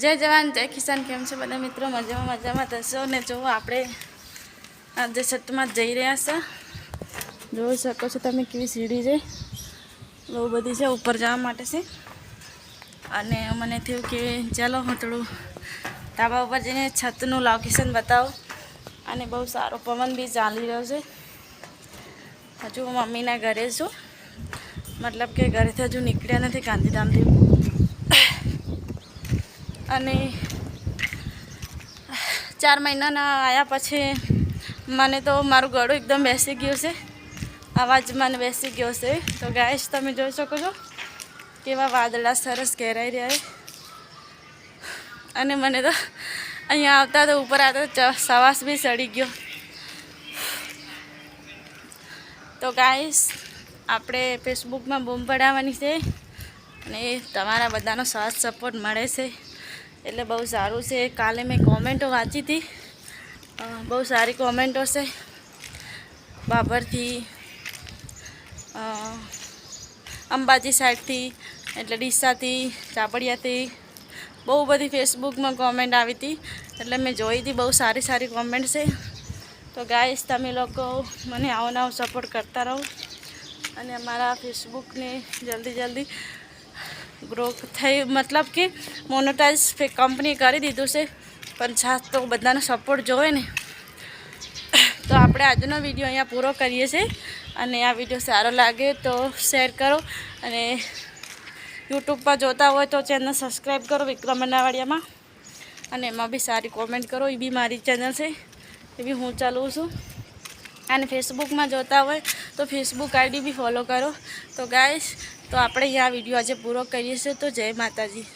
જય જવાન, જય કિસાન, કેમ છે બધા મિત્રો? મજામાં મજામાં. થશો ને જુઓ, આપણે આજે છતમાં જઈ રહ્યા છે. જોઈ શકો છો તમે કેવી સીડી છે. બહુ બધી છે ઉપર જવા માટે છે. અને મને થયું કે ચાલો હું થોડું ધાબા ઉપર જઈને છતનું લોકેશન બતાવું. અને બહુ સારો પવન બી ચાલી રહ્યો છે. હજુ હું મમ્મીના ઘરે છું. મતલબ કે ઘરેથી હજુ નીકળ્યા નથી, ગાંધીધામથી. અને ચાર મહિનાના આવ્યા પછી મને તો મારું ગળું એકદમ બેસી ગયું છે. અવાજ મને બેસી ગયો છે. તો ગાયશ તમે જોઈ શકો છો કેવા વાદળા સરસ ઘેરાઈ રહ્યા અને મને તો અહીંયા આવતા તો ઉપર આવતા સવાસ બી સડી ગયો. તો ગાઈશ આપણે ફેસબુકમાં બૂમ પડાવવાની છે અને તમારા બધાનો સાથ સપોર્ટ મળે છે. એટલે બહુ સારું છે. કાલે મેં કોમેન્ટો વાંચી હતી. બહુ સારી કોમેન્ટો છે. બાબરથી અંબાજી સાઈડથી, એટલે ડીસાથી ચાપડિયાથી બહુ બધી ફેસબુકમાં કોમેન્ટ આવી હતી. એટલે મેં જોઈ હતી બહુ સારી સારી કોમેન્ટ છે. તો ગાઈસ, તમે લોકો મને આવો નવો સપોર્ટ કરતા રહો. અને અમારા ફેસબુકને જલ્દી જલ્દી ગ્રો થઈ, મતલબ કે મોનોટાઈઝ કંપની કરી દીધું છે. પણ છાસ તો બધાનો સપોર્ટ જોવે ને. તો આપણે આજનો વીડિયો અહીંયા પૂરો કરીએ છીએ. અને આ વીડિયો સારો લાગે તો શેર કરો. અને યુટ્યુબ પર જોતા હોય તો ચેનલ સબસ્ક્રાઈબ કરો વિક્રમ અનાવાડિયામાં. અને એમાં બી સારી કોમેન્ટ કરો. એ બી મારી ચેનલ છે. એ બી હું ચાલું છું. અને ફેસબુકમાં જોતા હોય તો ફેસબુક આઈડી બી ફોલો કરો. તો ગાઈશ તો આપણે અહીંયા વીડિયો આજે પૂરો કરીએ છીએ તો જય માતાજી.